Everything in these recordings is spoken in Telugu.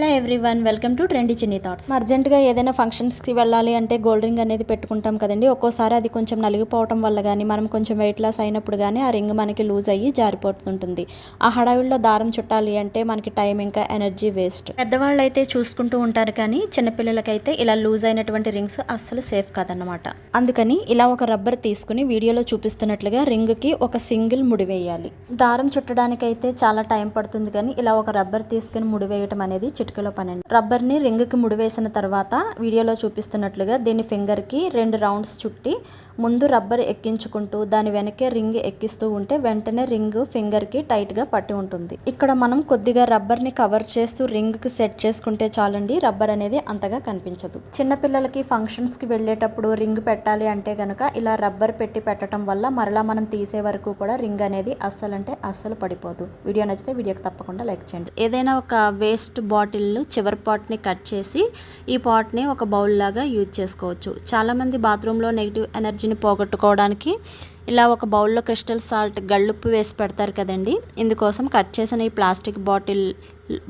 Hello everyone welcome to trendy Chinni thoughts అర్జెంట్గా ఏదైనా ఫంక్షన్స్కి వెళ్ళాలి అంటే గోల్డ్ రింగ్ అనేది పెట్టుకుంటాం కదండి. ఒక్కోసారి అది కొంచెం నలిగిపోవటం వల్ల కానీ మనం కొంచెం వెయిట్ లాస్ అయినప్పుడు కానీ ఆ రింగ్ మనకి లూజ్ అయ్యి జారిపోతుంటుంది. ఆ హడావిడిలో దారం చుట్టాలి అంటే మనకి టైం ఇంకా ఎనర్జీ వేస్ట్ పెద్దవాళ్ళు అయితే చూసుకుంటూ ఉంటారు కానీ చిన్నపిల్లలకైతే ఇలా లూజ్ అయినటువంటి రింగ్స్ అస్సలు సేఫ్ కాదన్నమాట. అందుకని ఇలా ఒక రబ్బర్ తీసుకుని వీడియోలో చూపిస్తున్నట్లుగా రింగ్కి ఒక సింగిల్ ముడి వేయాలి. దారం చుట్టడానికైతే చాలా టైం పడుతుంది కానీ ఇలా ఒక రబ్బర్ తీసుకుని ముడి వేయటం అనేది చిటికలో పనండి. రబ్బర్ని రింగ్కి ముడివేసిన తర్వాత వీడియోలో చూపిస్తున్నట్లుగా దీన్ని ఫింగర్కి రెండు రౌండ్స్ చుట్టి ముందు రబ్బర్ ఎక్కించుకుంటూ దాని వెనకే రింగ్ ఎక్కిస్తూ ఉంటే వెంటనే రింగ్ ఫింగర్కి టైట్గా పట్టి ఉంటుంది. ఇక్కడ మనం కొద్దిగా రబ్బర్ని కవర్ చేస్తూ రింగ్కి సెట్ చేసుకుంటే చాలండి రబ్బర్ అనేది అంతగా కనిపించదు. చిన్నపిల్లలకి ఫంక్షన్స్కి వెళ్ళేటప్పుడు రింగ్ పెట్టాలి అంటే కనుక ఇలా రబ్బర్ పెట్టి పెట్టడం వల్ల మరలా మనం తీసే వరకు కూడా రింగ్ అనేది అస్సలు అంటే అస్సలు పడిపోదు. వీడియో నచ్చితే వీడియోకి తప్పకుండా లైక్ చేయండి. ఏదైనా ఒక వేస్ట్ బాటిల్ చివరి పాట్ని కట్ చేసి ఈ పాట్ని ఒక బౌల్ లాగా యూజ్ చేసుకోవచ్చు. చాలామంది బాత్రూంలో నెగిటివ్ ఎనర్జీని పోగొట్టుకోవడానికి ఇలా ఒక బౌల్లో క్రిస్టల్ సాల్ట్ గళ్ళుప్పు వేసి పెడతారు కదండి. ఇందుకోసం కట్ చేసిన ఈ ప్లాస్టిక్ బాటిల్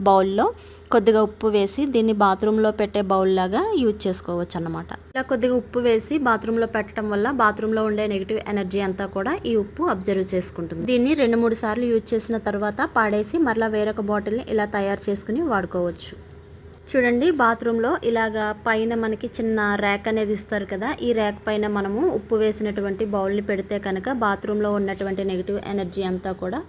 బౌల్లో కొద్దిగా ఉప్పు వేసి దీన్ని బాత్రూంలో పెట్టే బౌల్ లాగా యూజ్ చేసుకోవచ్చు అన్నమాట ఇలా కొద్దిగా ఉప్పు వేసి బాత్రూంలో పెట్టడం వల్ల బాత్రూంలో ఉండే నెగిటివ్ ఎనర్జీ అంతా కూడా ఈ ఉప్పు అబ్జర్వ్ చేసుకుంటుంది. దీన్ని రెండు మూడు సార్లు యూజ్ చేసిన తర్వాత పాడేసి మరలా వేరొక బాటిల్ని ఇలా తయారు చేసుకుని వాడుకోవచ్చు. చూడండి బాత్రూంలో ఇలాగా పైన మనకి చిన్న ర్యాక్ అనేది ఇస్తారు కదా ఈ ర్యాక్ పైన మనము ఉప్పు వేసినటువంటి బౌల్ని పెడితే కనుక బాత్రూంలో ఉన్నటువంటి నెగిటివ్ ఎనర్జీ అంతా కూడా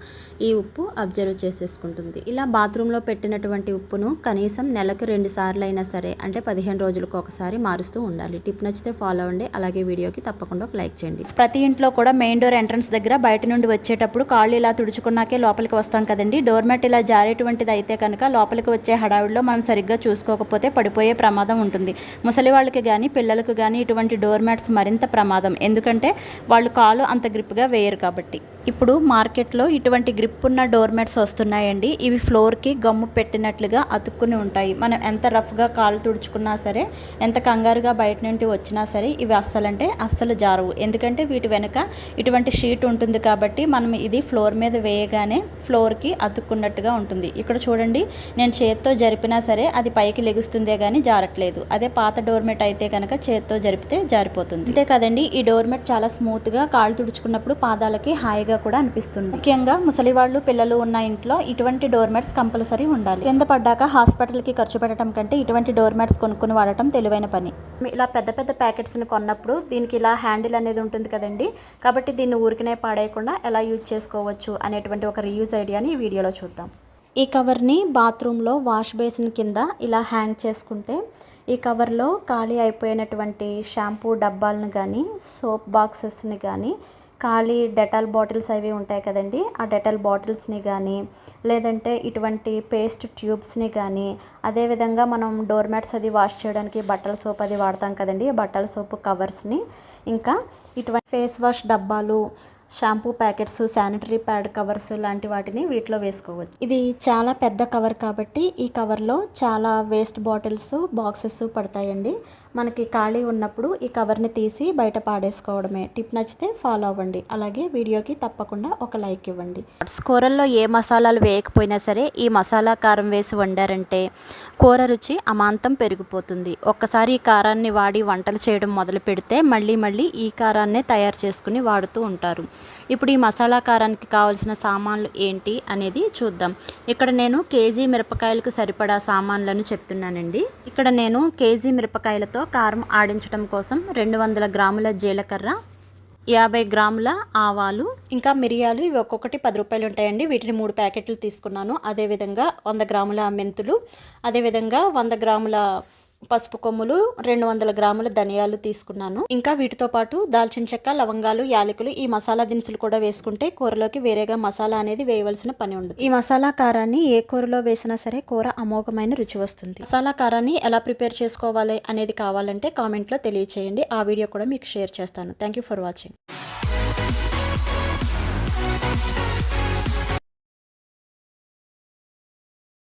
ఈ ఉప్పు అబ్జర్వ్ చేసేసుకుంటుంది. ఇలా బాత్రూంలో పెట్టినటువంటి ఉప్పును కనీసం నెలకు రెండు సార్లు అయినా సరే అంటే పదిహేను రోజులకు ఒకసారి మారుస్తూ ఉండాలి. టిప్ నచ్చితే ఫాలో అవ్వండి అలాగే వీడియోకి తప్పకుండా ఒక లైక్ చేయండి. ప్రతి ఇంట్లో కూడా మెయిన్ డోర్ ఎంట్రన్స్ దగ్గర బయట నుండి వచ్చేటప్పుడు కాళ్ళు ఇలా తుడుచుకున్నాకే లోపలికి వస్తాం కదండి. డోర్ మ్యాట్ ఇలా జారేటువంటిది అయితే కనుక లోపలికి వచ్చే హడావిడిలో మనం సరిగ్గా చూసుకోకపోతే పడిపోయే ప్రమాదం ఉంటుంది. ముసలి వాళ్ళకి కానీ పిల్లలకు కానీ ఇటువంటి డోర్ మ్యాట్స్ మరింత ప్రమాదం. ఎందుకంటే వాళ్ళు కాలు అంత గ్రిప్గా వేయరు కాబట్టి. ఇప్పుడు మార్కెట్లో ఇటువంటి గ్రిప్ ఉన్న డోర్ మ్యాట్స్ వస్తున్నాయండి. ఇవి ఫ్లోర్కి గమ్ము పెట్టినట్లుగా అతుక్కుని ఉంటాయి. మనం ఎంత రఫ్గా కాలు తుడుచుకున్నా సరే ఎంత కంగారుగా బయట నుండి వచ్చినా సరే ఇవి అస్సలంటే అస్సలు జారవు. ఎందుకంటే వీటి వెనుక ఇటువంటి షీట్ ఉంటుంది కాబట్టి మనం ఇది ఫ్లోర్ మీద వేయగానే ఫ్లోర్కి అతుక్కున్నట్టుగా ఉంటుంది. ఇక్కడ చూడండి నేను చేత్తో జరిపినా సరే అది పైకి లెగుస్తుందే కానీ జారట్లేదు. అదే పాత డోర్ మ్యాట్ అయితే కనుక చేత్తో జరిపితే జారిపోతుంది. అంతే కదండి ఈ డోర్ మ్యాట్ చాలా స్మూత్గా కాలు తుడుచుకున్నప్పుడు పాదాలకి హాయిగా కూడా అనిపిస్తుంది. ముఖ్యంగా ముసలి వాళ్ళు పిల్లలు ఉన్న ఇంట్లో ఇటువంటి డోర్మెట్స్ కంపల్సరీ ఉండాలి. కింద పడ్డాక హాస్పిటల్కి ఖర్చు పెట్టడం కంటే ఇటువంటి డోర్మెట్స్ కొనుక్కుని వాడటం తెలివైన పని. ఇలా పెద్ద పెద్ద ప్యాకెట్స్ని కొన్నప్పుడు దీనికి ఇలా హ్యాండిల్ అనేది ఉంటుంది కదండి. కాబట్టి దీన్ని ఊరికనే పాడేయకుండా ఎలా యూజ్ చేసుకోవచ్చు అనేటువంటి ఒక రీయూజ్ ఐడియాని ఈ వీడియోలో చూద్దాం. ఈ కవర్ని బాత్రూంలో వాష్ బేసిన్ కింద ఇలా హ్యాంగ్ చేసుకుంటే ఈ కవర్లో ఖాళీ అయిపోయినటువంటి షాంపూ డబ్బాలను కానీ సోప్ బాక్సెస్ని కానీ ఖాళీ డెటాల్ బాటిల్స్ అవి ఉంటాయి కదండి. ఆ డెటాల్ బాటిల్స్ని కానీ లేదంటే ఇటువంటి పేస్ట్ ట్యూబ్స్ని కానీ అదేవిధంగా మనం డోర్ మ్యాట్స్ అది వాష్ చేయడానికి బట్టల సోప్ అది వాడతాం కదండి. బట్టల సోప్ కవర్స్ని ఇంకా ఇటువంటి ఫేస్ వాష్ డబ్బాలు shampoo packets sanitary pad covers లాంటి వాటిని వీటిలో వేసుకోవచ్చు. ఇది చాలా పెద్ద కవర్ కాబట్టి ఈ కవర్లో చాలా వేస్ట్ బాటిల్స్ బాక్సెస్ పడతాయండి. మనకి ఖాళీ ఉన్నప్పుడు ఈ కవర్ని తీసి బయట పాడేసుకోవడమే. టిప్ నచ్చితే ఫాలో అవ్వండి. అలాగే వీడియోకి తప్పకుండా ఒక లైక్ ఇవ్వండి. కూరల్లో ఏ మసాలాలు వేయకపోయినా సరే ఈ మసాలా కారం వేసి వండారంటే కూర రుచి అమాంతం పెరిగిపోతుంది. ఒక్కసారి ఈ కారాన్ని వాడి వంటలు చేయడం మొదలు పెడితే మళ్ళీ మళ్ళీ ఈ కారాన్నే తయారు చేసుకుని వాడుతూ ఉంటారు. ఇప్పుడు ఈ మసాలా కారానికి కావాల్సిన సామాన్లు ఏంటి అనేది చూద్దాం. ఇక్కడ నేను కేజీ మిరపకాయలకు సరిపడా సామాన్లను చెప్తున్నానండి. ఇక్కడ నేను కేజీ మిరపకాయలతో కారం ఆడించడం కోసం రెండు వందల గ్రాముల జీలకర్ర యాభై గ్రాముల ఆవాలు ఇంకా మిరియాలు ఇవి ఒక్కొక్కటి పది రూపాయలు ఉంటాయండి. వీటిని మూడు ప్యాకెట్లు తీసుకున్నాను. అదేవిధంగా వంద గ్రాముల మెంతులు అదేవిధంగా వంద గ్రాముల పసుపు కొమ్ములు రెండు వందల గ్రాముల ధనియాలు తీసుకున్నాను. ఇంకా వీటితో పాటు దాల్చిన చెక్క లవంగాలు యాలకులు ఈ మసాలా దినుసులు కూడా వేసుకుంటే కూరలోకి వేరేగా మసాలా అనేది వేయవలసిన పని ఉండదు. ఈ మసాలా కారాన్ని ఏ కూరలో వేసినా సరే కూర అమోఘమైన రుచి వస్తుంది. మసాలా కారాన్ని ఎలా ప్రిపేర్ చేసుకోవాలి అనేది కావాలంటే కామెంట్లో తెలియచేయండి. ఆ వీడియో కూడా మీకు షేర్ చేస్తాను. Thank you for watching.